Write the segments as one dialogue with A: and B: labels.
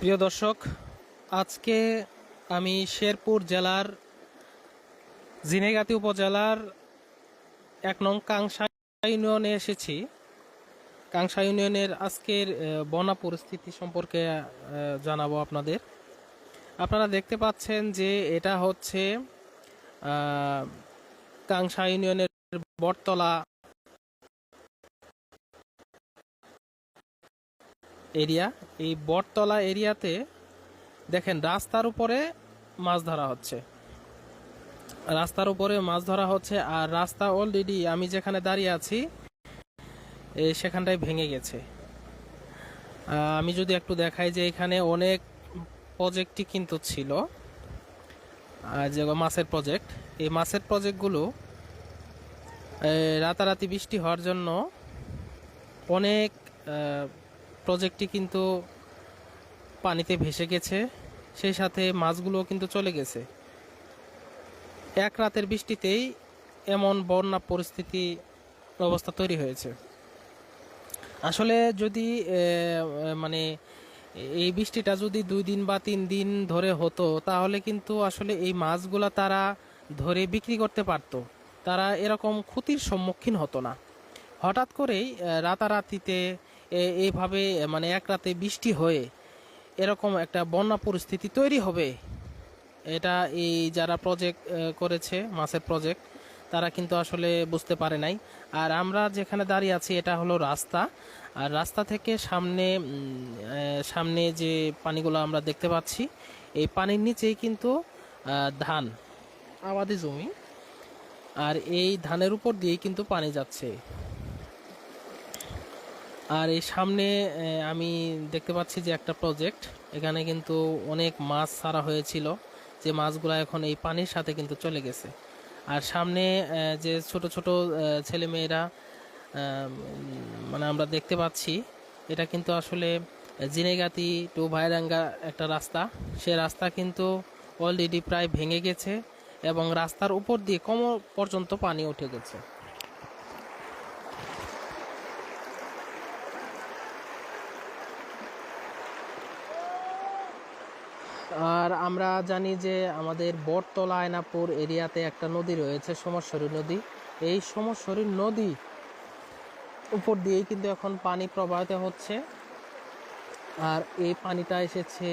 A: প্রিয় দর্শক, আজকে আমি শেরপুর জেলার জিনেগাতি উপজেলার এক নং কাংসা ইউনিয়নে এসেছি। কাংসা ইউনিয়নের আজকের বন্যা পরিস্থিতি সম্পর্কে জানাব আপনাদের। আপনারা দেখতে পাচ্ছেন যে এটা হচ্ছে কাংসা ইউনিয়নের বটতলা এরিয়া, এই বটতলা এরিয়াতে দেখেন রাস্তার উপরে মাছ ধরা হচ্ছে। রাস্তার উপরে মাছ ধরা হচ্ছে আর রাস্তা অলরেডি আমি যেখানে দাঁড়িয়ে আছি সেখানটায় ভেঙে গেছে। আমি যদি একটু দেখাই যে এখানে অনেক প্রজেক্টই কিন্তু ছিল যে মাছের প্রজেক্ট এই মাছের প্রজেক্টগুলো রাতারাতি বৃষ্টি হওয়ার জন্য অনেক প্রজেক্টটি কিন্তু পানিতে ভেসে গেছে, সেই সাথে মাছগুলোও কিন্তু চলে গেছে। এক রাতের বৃষ্টিতেই এমন বন্যা পরিস্থিতি অবস্থা তৈরি হয়েছে। আসলে যদি মানে এই বৃষ্টিটা যদি দুই দিন বা তিন দিন ধরে হতো, তাহলে কিন্তু আসলে এই মাছগুলা তারা ধরে বিক্রি করতে পারতো। তারা এরকম ক্ষতির সম্মুখীন হতো না। হঠাৎ করেই রাতারাতিতে এইভাবে মানে এক রাতে বৃষ্টি হয়ে এরকম একটা বন্যা পরিস্থিতি তৈরি হবে। এটা এই যারা প্রজেক্ট করেছে মাছের প্রজেক্ট তারা কিন্তু আসলে বুঝতে পারে নাই। আর আমরা যেখানে দাঁড়িয়ে আছি, এটা হলো রাস্তা। আর রাস্তা থেকে সামনে সামনে যে পানিগুলো আমরা দেখতে পাচ্ছি, এই পানির নিচেই কিন্তু ধান, আবাদি জমি। আর এই ধানের উপর দিয়েই কিন্তু পানি যাচ্ছে। আর এই সামনে আমি দেখতে পাচ্ছি যে একটা প্রজেক্ট এখানে কিন্তু অনেক মাছ ছাড়া হয়েছিল, যে মাছগুলো এখন এই পানির সাথে কিন্তু চলে গেছে। আর সামনে যে ছোট ছোট ছেলে মেয়েরা মানে আমরা দেখতে পাচ্ছি, এটা কিন্তু আসলে জিনেগাতি টু ভাইরাঙ্গা একটা রাস্তা। সে রাস্তা কিন্তু অলরেডি প্রায় ভেঙে গেছে এবং রাস্তার উপর দিয়ে কোমর পর্যন্ত পানি উঠে গেছে। আর আমরা জানি যে আমাদের বটতলা আয়নাপুর এরিয়াতে একটা নদী রয়েছে সমস্বরী নদী। এই সমস্বরী নদী উপর দিয়েই কিন্তু এখন পানি প্রবাহিত হচ্ছে। আর এই পানিটা এসেছে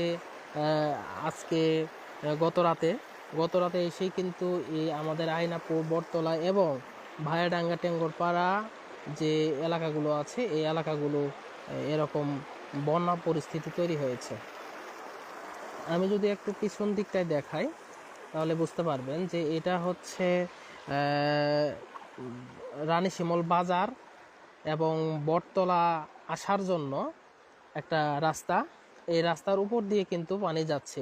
A: আজকে গত রাতে। গত রাতে এসেই কিন্তু এই আমাদের আয়নাপুর বটতলা এবং ভায়াডাঙ্গা, টেঙ্গরপাড়া যে এলাকাগুলো আছে, এই এলাকাগুলো এরকম বন্যা পরিস্থিতি তৈরি হয়েছে। আমি যদি একটু পিছন দিকটায় দেখাই তাহলে বুঝতে পারবেন যে এটা হচ্ছে রানী শিমল বাজার এবং বটতলা আসার জন্য একটা রাস্তা। এই রাস্তার উপর দিয়ে কিন্তু পানি যাচ্ছে।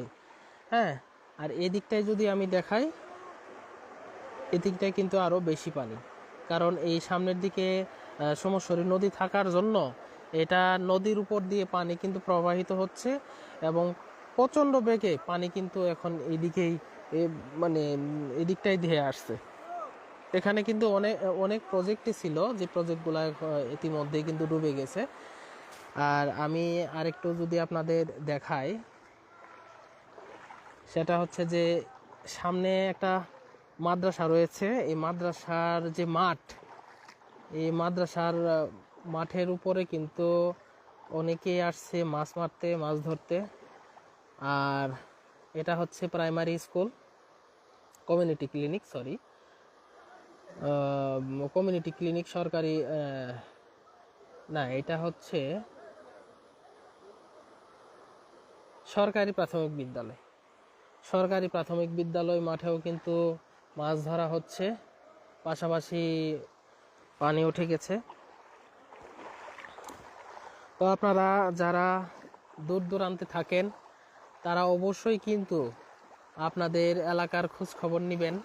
A: হ্যাঁ আর এদিকটায় যদি আমি দেখাই এদিকটায় কিন্তু আরও বেশি পানি। কারণ এই সামনের দিকে আহ, সমস্বরী নদী থাকার জন্য এটা নদীর উপর দিয়ে পানি কিন্তু প্রবাহিত হচ্ছে এবং প্রচণ্ড বেগে পানি কিন্তু এখন এদিকেই মানে এদিকটাই ধেয়ে আসছে। এখানে কিন্তু অনেক অনেক প্রজেক্টই ছিল, যে প্রজেক্টগুলো ইতিমধ্যেই কিন্তু ডুবে গেছে। আর আমি আরেকটু যদি আপনাদের দেখাই, সেটা হচ্ছে যে সামনে একটা মাদ্রাসা রয়েছে। এই মাদ্রাসার যে মাঠ, এই মাদ্রাসার মাঠের উপরে কিন্তু অনেকেই আসছে মাছ মারতে, মাছ ধরতে। আর এটা হচ্ছে primary school community clinic sorry community clinic সরকারি না, এটা হচ্ছে সরকারি প্রাথমিক বিদ্যালয়। সরকারি প্রাথমিক বিদ্যালয় মাঠেও কিন্তু মাছ ধরা হচ্ছে, পাশাপাশি পানি উঠে গেছে। তো আপনারা যারা দূর দূরান্তে থাকেন তারা অবশ্যই কিন্তু আপনাদের এলাকার খোঁজ খবর নেবেন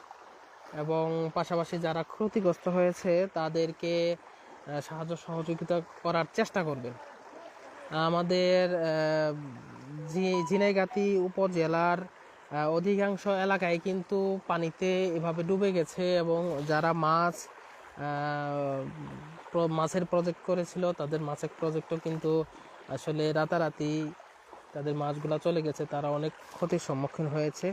A: এবং পাশাপাশি যারা ক্ষতিগ্রস্ত হয়েছে তাদেরকে সাহায্য সহযোগিতা করার চেষ্টা করবেন। আমাদের ঝিনাইগাতি উপজেলার অধিকাংশ এলাকায় কিন্তু পানিতে এভাবে ডুবে গেছে এবং যারা মাছ মাছের প্রজেক্ট করেছিল, তাদের মাছের প্রজেক্টও কিন্তু আসলে রাতারাতি তাদের মাছগুলা চলে গেছে, তারা অনেক ক্ষতির সম্মুখীন হয়েছে।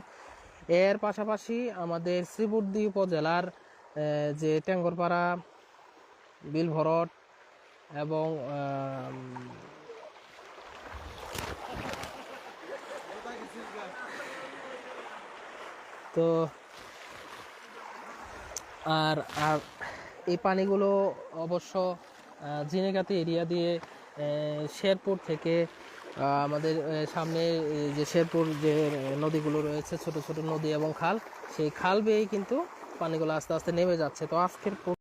A: এর পাশাপাশি আমাদের শ্রীবুদ্ধি উপজেলার যে টেঙ্গরপাড়া, বিলভরট এবং তো, আর আর এই পানিগুলো অবশ্য জিনেগাতি এরিয়া দিয়ে শেরপুর থেকে আমাদের সামনে যে শেরপুর যে নদীগুলো রয়েছে, ছোট ছোট নদী এবং খাল, সেই খাল বেয়েই কিন্তু পানিগুলো আস্তে আস্তে নেমে যাচ্ছে। তো আজকের